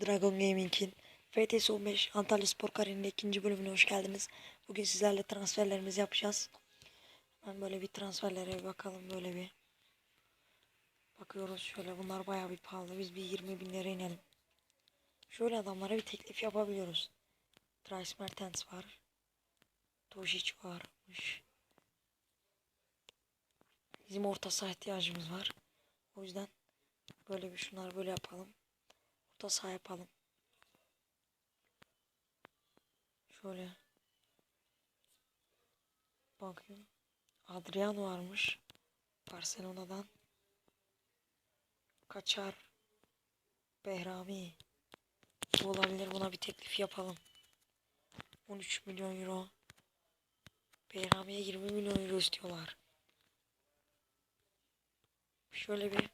Dragon Gaming'in FTS 15 Antalya Spor Kariyeri'nin ikinci bölümüne hoş geldiniz. Bugün sizlerle transferlerimizi yapacağız. Hemen böyle bir transferlere bir bakalım böyle bir. Bakıyoruz şöyle bunlar bayağı bir pahalı. Biz bir 20 bin lira inelim. Şöyle adamlara bir teklif yapabiliyoruz. Dries Mertens var. Tošić varmış. Bizim orta saha ihtiyacımız var. O yüzden böyle bir şunlar böyle yapalım. Orta yapalım. Şöyle. Bakayım. Adriano varmış. Barcelona'dan. Kaçar. Behrami. Bu olabilir. Buna bir teklif yapalım. 13 milyon euro. Behrami'ye 20 milyon euro istiyorlar. Şöyle bir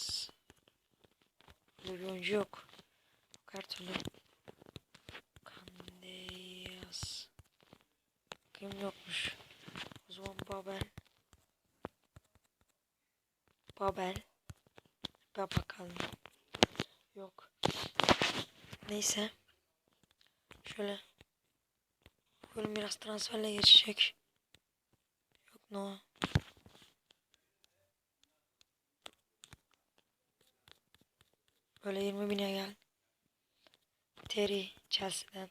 Kandiyas. Böyle bir oyuncu yok. Her türlü Kandiyas. Kim yokmuş. O zaman Babel. Babel. Bir bakalım. Yok. Neyse. Şöyle. Bugün biraz transferle geçecek. Yok no. Böyle 20 bine gel. Terry Chelsea'den.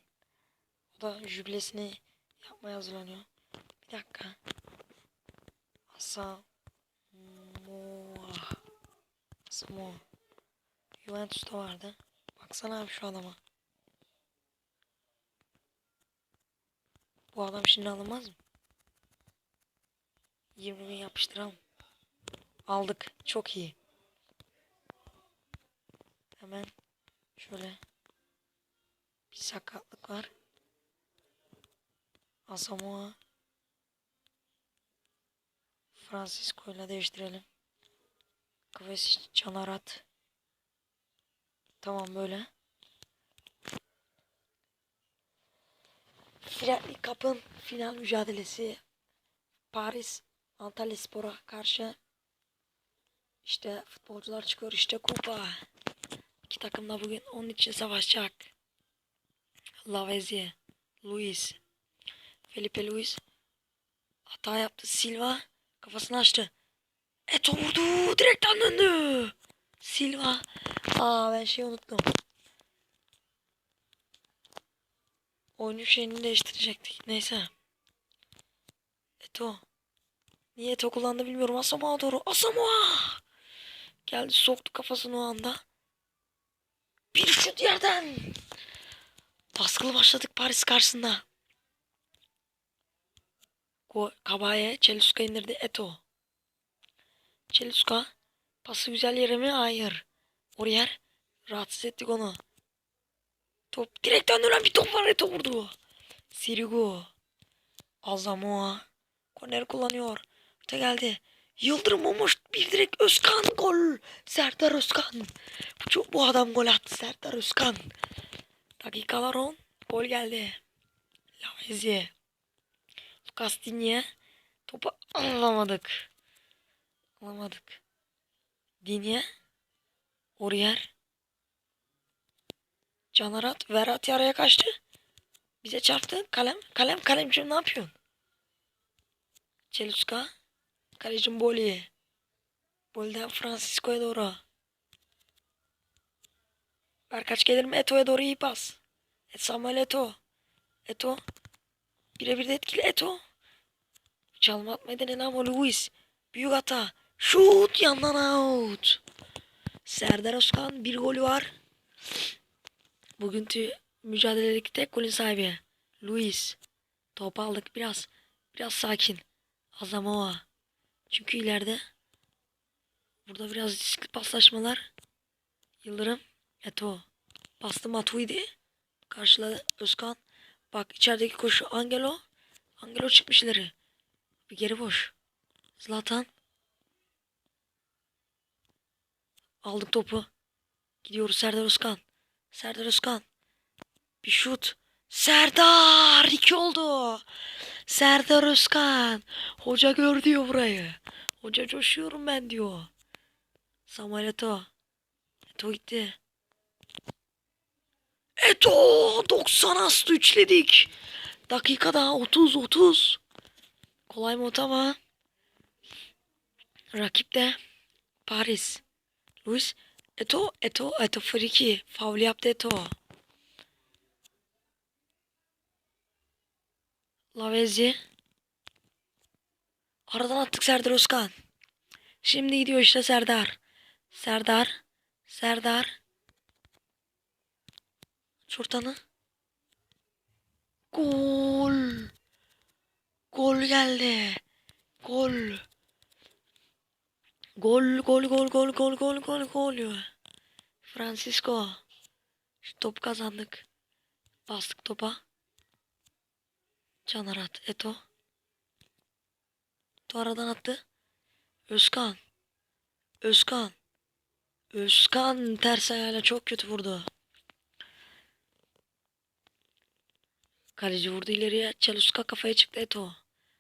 O da jübilesini yapmaya hazırlanıyor. Bir dakika. Asamoah. Asamoah. Juventus'ta vardı. Baksana abi şu adama. Bu adam şimdi alınmaz mı? 20 bin yapıştıralım. Aldık. Çok iyi. Hemen şöyle bir sakatlık var. Asamoah Francisco ile değiştirelim. Kıvesi Çanarat. Tamam böyle. Frenli Cup'ın final mücadelesi Paris Antalya Spor'a karşı işte futbolcular çıkıyor işte kupa. İki takım da bugün onun için savaşacak. Lavezzi, Luis, Felipe Luis hata yaptı. Silva kafasını açtı. Eto vurdu. Direkten döndü. Silva. Aa ben şey unuttum. Oyuncu şeyini değiştirecektik. Neyse. Eto. Niye Eto kullandı bilmiyorum. Asamoah doğru. Asamoah. Geldi soktu kafasını o anda. Bir şut yerden. Baskılı başladık Paris karşısında. Go Kabaye Çeluska indirdi Eto. Çeluska pası güzel yere mi? Hayır. Oraya rahatsız ettik onu. Top direkten dönen bir top var Eto vurdu. Sirigu. Azamoa. Korner kullanıyor. Öte geldi. Yıldırım olmuş bir direkt Özkan gol. Serdar Özkan. Bu, çok, bu adam gol attı Serdar Özkan. Dakikalar 10. Gol geldi. Lavezzi. Lucas Digne. Topu alamadık. Alamadık. Digne. Oriyer. Canarat. Verratti araya kaçtı. Bize çarptı. Kalem. Kalem. Kalemciğim ne yapıyorsun? Çeluska. Kalecim Boli. Boli'den Francisco'ya doğru. Berkaç gelir mi? Eto'ya doğru iyi pas. Et Samuel Eto. Eto. Birebir de etkili Eto. Çalma atmayı denen ama Luis. Büyük hata. Şut yandan out. Serdar Özkan bir golü var. Bugünkü mücadeledeki tek golün sahibi. Luis. Top aldık biraz. Biraz sakin. Azamoa. Çünkü ileride burada biraz riskli paslaşmalar. Yıldırım. Eto. Bastı Matuidi. Karşıladı Özkan. Bak içerideki koşu Angelo. Angelo çıkmış ileri. Bir geri boş. Zlatan. Aldık topu. Gidiyoruz Serdar Özkan. Serdar Özkan. Bir şut. Serdar! iki oldu. Serdar Özkan. Hoca gör diyor burayı. Hoca coşuyorum ben diyor. Samuel Eto'o. Eto gitti. Eto 90 astı üçledik. Dakikada 30 30. Kolay mod ama. Rakip de Paris. Luis Eto Eto Eto friki. Faul yaptı Eto. Lavezzi. Aradan attık Serdar Özkan. Şimdi gidiyor işte Serdar. Serdar. Serdar. Çortanı. Gol. Gol geldi. Gol. Gol gol gol gol gol gol gol gol. Francisco. Şu top kazandık. Bastık topa. Canarat. Eto. Eto aradan attı. Özkan. Özkan. Özkan ters ayağıyla çok kötü vurdu. Kaleci vurdu ileriye. Çeluska kafaya çıktı Eto.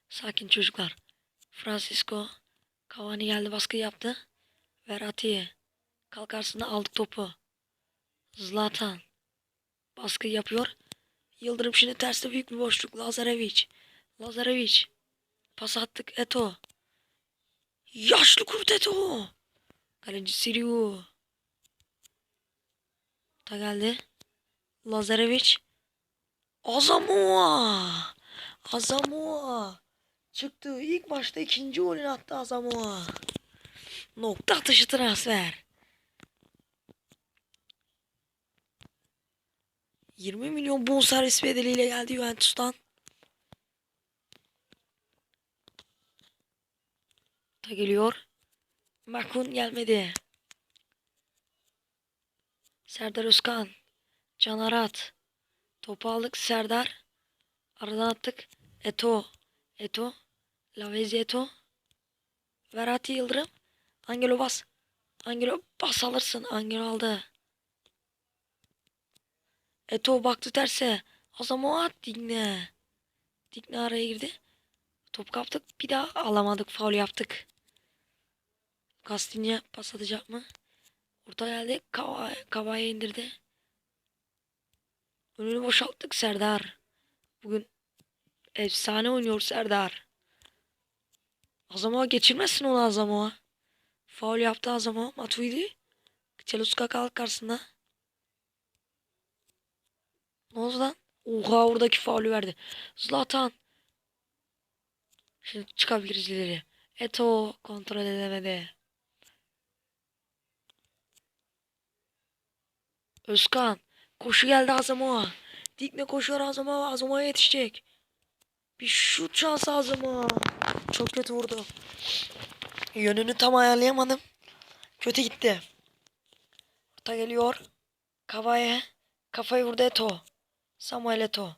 Sakin çocuklar. Francisco. Cavani geldi baskı yaptı. Verratti. Kalkarsında aldık topu. Zlatan. Baskı yapıyor. Yıldırım şimdi terste büyük bir boşluk. Lazarevic. Lazarevic. Pas attık Eto. Yaşlı kurt Eto. Kaleci Siriu. Ta geldi. Lazarevic. Azamoa. Azamoa. Çıktı. İlk maçta ikinci golünü attı Azamoa. Nokta atışı transfer. 20 milyon bonservis bedeliyle geldi Juventus'tan. Ta geliyor. Makun gelmedi. Serdar Özkan. Can Arat. Topu aldık Serdar. Aradan attık. Eto. Eto. Lavezi Eto. Verati Yıldırım. Angelo bas. Angelo bas alırsın. Angelo aldı. Eto baktı terse. Azamoa Digne. Digne araya girdi. Top kaptık. Bir daha alamadık. Faul yaptık. Kastinye pas atacak mı? Orta geldi. Kavaya, indirdi. Önünü boşalttık Serdar. Bugün efsane oynuyor Serdar. Azamoa geçirmezsin onu Azamoa. Faul yaptı Azamoa. Matuidi. Çeluska kalk karşısında. Ne oldu lan? Oha oradaki faulü verdi. Zlatan. Şimdi çıkabiliriz ileri. Eto kontrol edemedi. Özkan. Koşu geldi Azamoa. Dikme koşuyor Azamoa. Azamoa'ya yetişecek. Bir şut şansı Azamoa. Çok kötü vurdu. Yönünü tam ayarlayamadım. Kötü gitti. Orta geliyor. Kavaya. Kafayı vurdu Eto. Samuel Eto.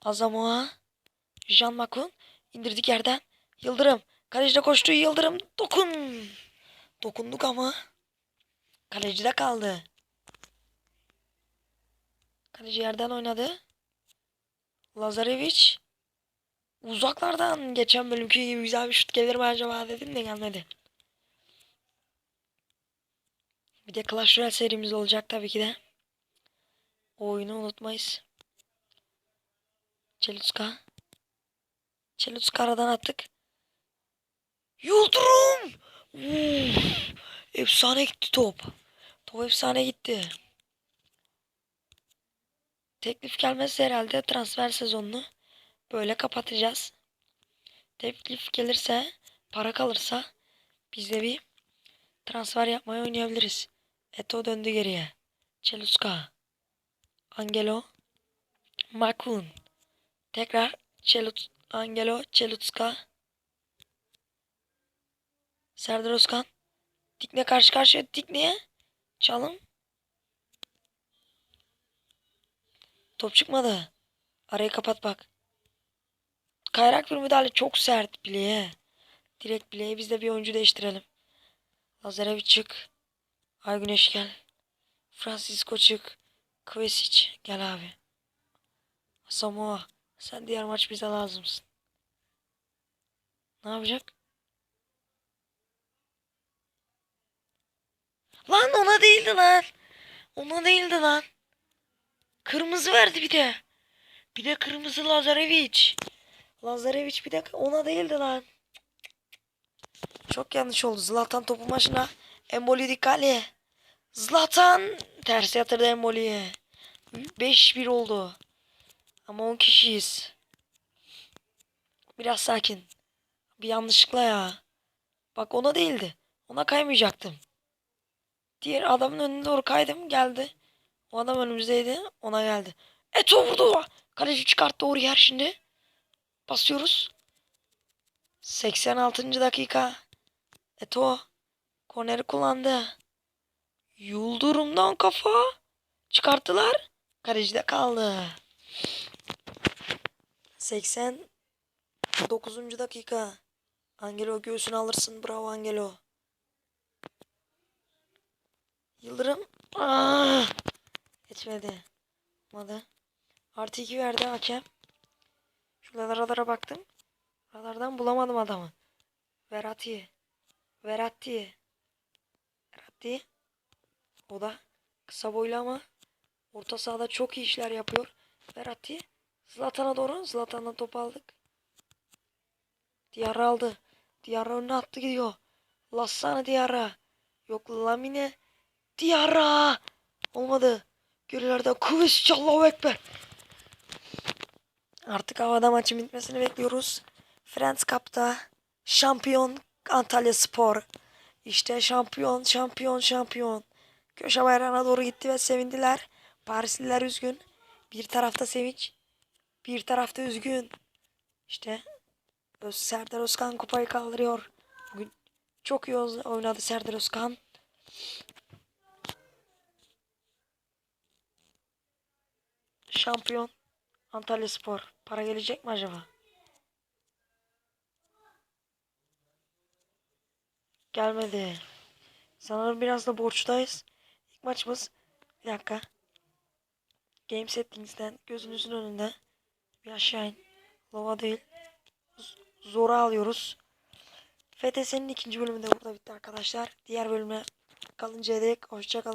Azamoa. Jean Makun. indirdik yerden. Yıldırım. Kalecide koştu. Yıldırım. Dokun. Dokunduk ama. Kalecide kaldı. Kaleci yerden oynadı. Lazarevic. Uzaklardan geçen bölümki gibi güzel bir şut gelir mi acaba dedim de gelmedi. Bir de Clash Royale serimiz olacak tabii ki de. O oyunu unutmayız. Çelutska. Çelutska aradan attık. Yıldırım! Efsane gitti top. Top efsane gitti. Teklif gelmezse herhalde transfer sezonunu böyle kapatacağız. Teklif gelirse, para kalırsa biz de bir transfer yapmaya oynayabiliriz. Eto döndü geriye. Çeluska. Angelo. Makun. Tekrar Çelut Angelo Çelutska. Serdar Özkan. Dikne karşı karşıya. Dikne'ye. Çalım. Top çıkmadı. Arayı kapat bak. Kayrak bir müdahale çok sert bileğe. Direkt bileğe biz de bir oyuncu değiştirelim. Lazarevic çık. Ay Güneş gel. Francisco çık. Kvesic gel abi. Samoa sen diğer maç bize lazımsın. Ne yapacak? Lan ona değildi lan. Ona değildi lan. Kırmızı verdi bir de. Bir de kırmızı Lazarevic. Lazarevic bir de ona değildi lan. Çok yanlış oldu. Zlatan topu maçına. Emboli Dikali. Zlatan ters yatırdı Emboli'ye. 5-1 oldu. Ama 10 kişiyiz. Biraz sakin. Bir yanlışlıkla ya. Bak ona değildi. Ona kaymayacaktım. Diğer adamın önüne doğru kaydım geldi. O adam önümüzdeydi. Ona geldi. Eto vurdu. Kaleci çıkarttı doğru yer şimdi. Basıyoruz. 86. dakika. Eto. Korneri kullandı. Yuldurumdan kafa. Çıkarttılar. Kalecide kaldı. 89. dakika. Angelo göğsünü alırsın. Bravo Angelo. Yıldırım. Aa! Geçmedi. Olmadı. Artı 2 verdi hakem. Şurada radara baktım. Radardan bulamadım adamı. Verati. Verati. Verati. O da kısa boylu ama orta sahada çok iyi işler yapıyor. Verati. Zlatan'a doğru. Zlatan'la top aldık. Diyarra aldı. Diyarra önüne attı gidiyor. Lassana Diyarra. Yok Lamine. Diyarra. Olmadı. Göllerden kuvvet Allahu Ekber. Artık havada maçın bitmesini bekliyoruz. Friends Cup'ta şampiyon Antalya Spor. İşte şampiyon, şampiyon, şampiyon. Köşe bayrağına doğru gitti ve sevindiler. Parisliler üzgün. Bir tarafta sevinç, bir tarafta üzgün. İşte Öz Serdar Özkan kupayı kaldırıyor. Bugün çok iyi oynadı Serdar Özkan. Şampiyon Antalya Spor. Para gelecek mi acaba? Gelmedi. Sanırım biraz da borçtayız. İlk maçımız bir dakika. Game settings'ten gözünüzün önünde bir aşağı in. Lova değil. Zora alıyoruz. FTS'nin ikinci bölümü de burada bitti arkadaşlar. Diğer bölüme kalıncaya dek hoşçakalın.